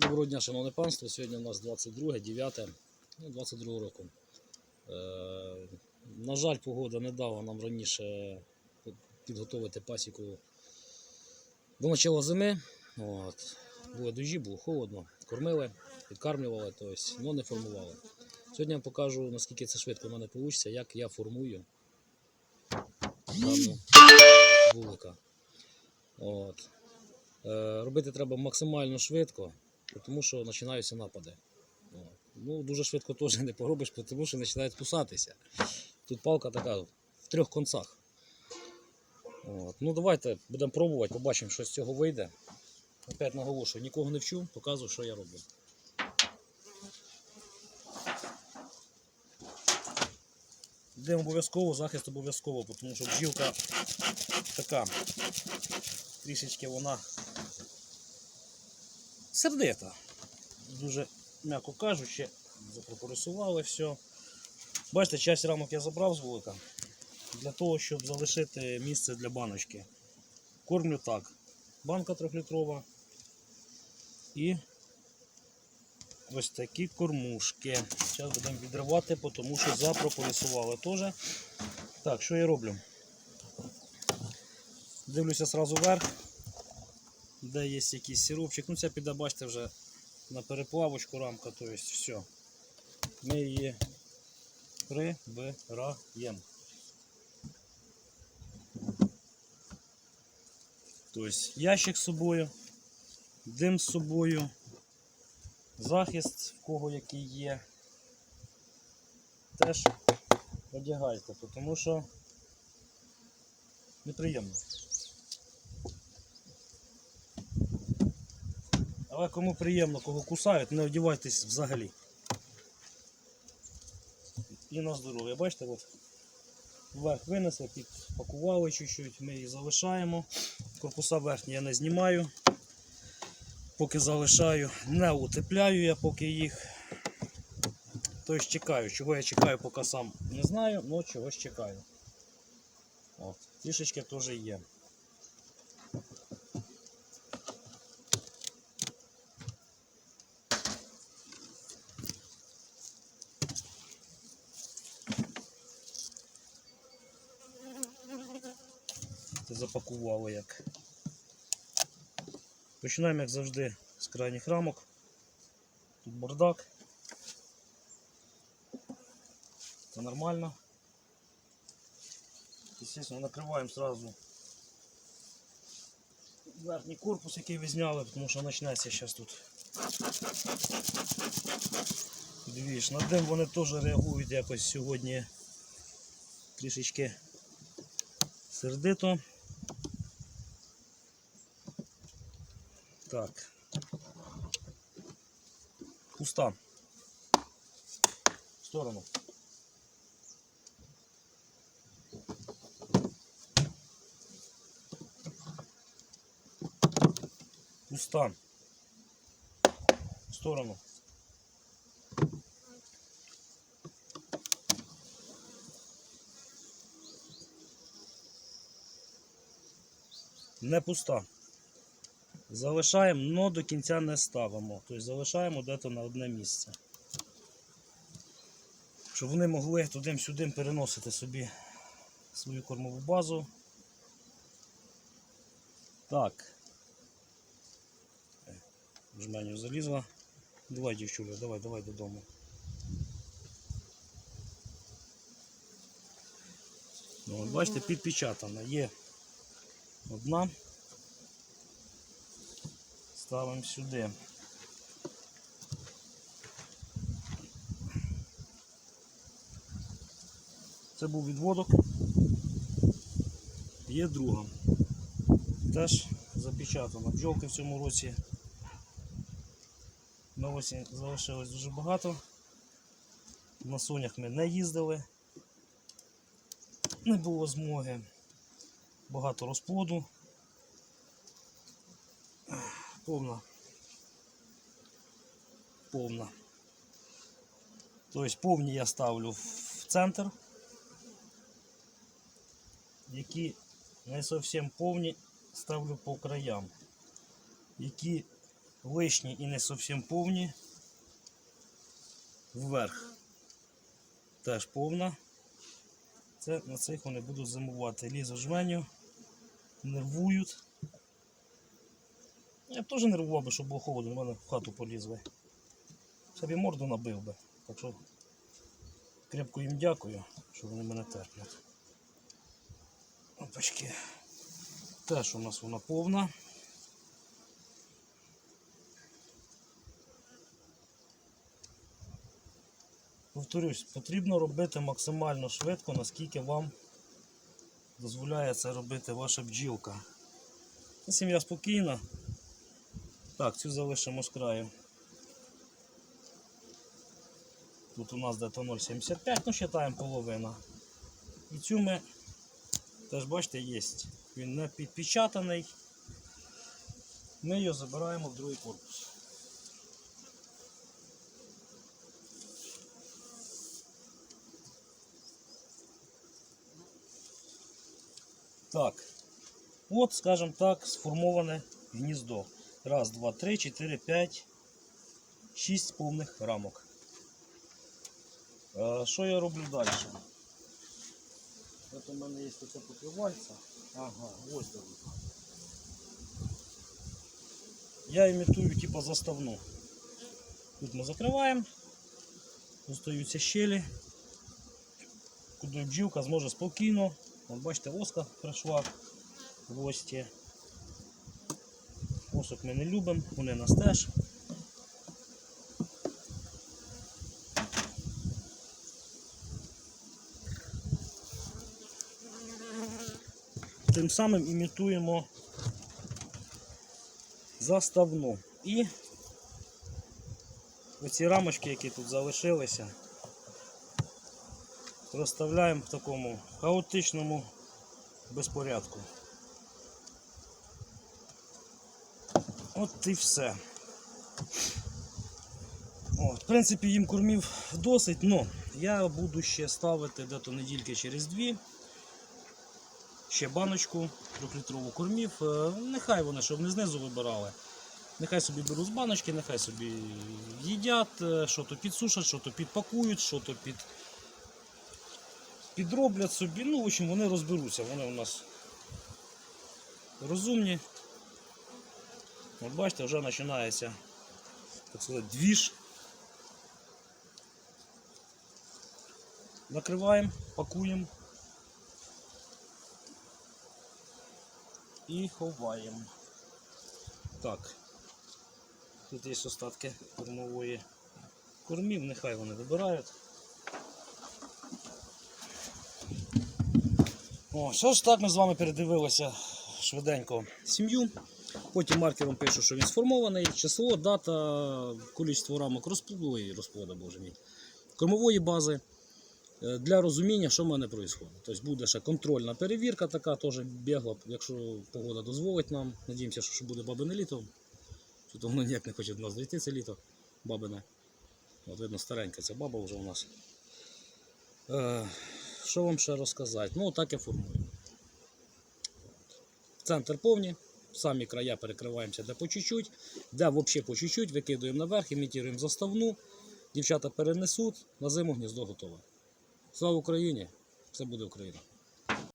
Доброго дня, шановне панство. Сьогодні у нас 22, 9, ну, 22 року. Е, на жаль, погода не дала нам раніше підготувати пасіку до начала зими. От. Були дощі, було холодно. Кормили, підкармлювали, але не формували. Сьогодні я вам покажу, наскільки це швидко в мене вийде, як я формую дану вулика. От. Е, робити треба максимально швидко, тому що починаються напади. Ну, дуже швидко теж не поробиш, тому що починають кусатися. Тут палка така в трьох концах. От. Ну, давайте будемо пробувати, побачимо, що з цього вийде. Опять наголошую, нікого не вчу, показую, що я роблю. Йдемо обов'язково, захист обов'язково, тому що бджілка така трішечки вона сердита. Дуже, м'яко кажучи, запропорисували все. Бачите, часть рамок я забрав з вулика для того, щоб залишити місце для баночки. Кормлю так. Банка трьохлітрова і ось такі кормушки. Зараз будемо відривати, тому що запропорисували теж. Так, що я роблю? Дивлюся сразу вверх, де є якийсь сиропчик. Ну, це піде, бачите, вже на переплавочку рамка, то есть все. Ми її прибираємо. Тобто ящик з собою, дим з собою, захист, в кого який є. Теж одягайте, тому що неприємно. Але кому приємно, кого кусають, не одівайтесь взагалі. І на здоров'я. Бачите, от вверх винесли, підпакували чуть-чуть, ми її залишаємо. Корпуса верхні я не знімаю. Поки залишаю, не утепляю я поки їх. Тобто чекаю. Чого я чекаю, поки сам не знаю, але чогось чекаю. От, Трішечки теж є. Запакували як. Починаємо, як завжди, з крайніх рамок. Тут бардак. Це нормально. Естественно, накриваємо сразу верхній корпус, який ви зняли, тому що почнеться зараз тут. Дивіш, на дим вони теж реагують якось сьогодні трішечки сердито. Так. Пуста. В сторону. Пуста. В сторону. Не пуста. Залишаємо, але до кінця не ставимо. Тобто залишаємо десь на одне місце. Щоб вони могли туди-сюди переносити собі свою кормову базу. Так. Е, жменю залізла. Давай, дівчуля, давай, давай додому. Ну, бачите, підпечатана. Є одна. Ставимо сюди. Це був відводок. Є друга. Теж запечатана. Бджолки в цьому році на осінь залишилось дуже багато. На сонях ми не їздили, не було змоги, багато розплоду. Повна. Повна. Тобто повні я ставлю в центр, які не зовсім повні ставлю по краям, які лишні і не зовсім повні. Вверх теж повна. Це на цих вони будуть зимувати. Лізу жменю, нервують. Я б теж нервував би, щоб було холодно, в мене в хату полізли. Собі морду набив би. Так що крепко їм дякую, що вони мене терплять. Опачки. Теж у нас вона повна. Повторюсь, потрібно робити максимально швидко, наскільки вам дозволяє це робити ваша бджілка. Сім'я спокійна. Так, цю залишимо з краю. Тут у нас дето 0,75, ну вважаємо половина. І цю ми теж бачите, є. Він не підпечатаний. Ми його забираємо в другий корпус. Так. От, скажімо так, сформоване гніздо. Раз, два, три, чотири, п'ять, шість повних рамок. Е, Що я роблю далі? От у мене є таке покривальце. Ага, ось де. Я імітую типу заставну. Тут ми закриваємо, остаються щелі, куди бджілка зможе спокійно. От бачите, оска прийшла в гості. Осок ми не любимо, вони нас теж. Тим самим імітуємо заставну. І оці рамочки, які тут залишилися, розставляємо в такому хаотичному безпорядку. От і все. О, в принципі, їм кормів досить, але я буду ще ставити дето недільки через дві. Ще баночку трьохлітрову кормів. Е, Нехай вони, щоб не знизу вибирали. Нехай собі беруть з баночки, нехай собі їдять, е, що то підсушать, що то підпакують, що то під... підроблять собі. Ну, в общем, вони розберуться. Вони у нас розумні. От бачите, вже починається так сказати, двіж. Накриваємо, пакуємо і ховаємо. Так. Тут є остатки кормової кормів, нехай вони вибирають. О, що ж так ми з вами передивилися швиденько сім'ю. Потім маркером пишу, що він сформований, число, дата, кількість рамок розплоду, розплода, боже мій, кормової бази. Е, Для розуміння, що в мене відбувається. Тобто буде ще контрольна перевірка, така теж бігла, якщо погода дозволить нам. Надіємося, що буде бабине літо. Тут воно ніяк не хоче до нас дійти це літо бабине. От видно, старенька ця баба вже у нас. Е, що вам ще розказати? Ну, так я формую. Центр повні, самі края перекриваємося де по чуть-чуть, де взагалі по чуть-чуть, викидуємо наверх, імітуємо заставну. Дівчата перенесуть, на зиму гніздо готове. Слава Україні! Все буде Україна!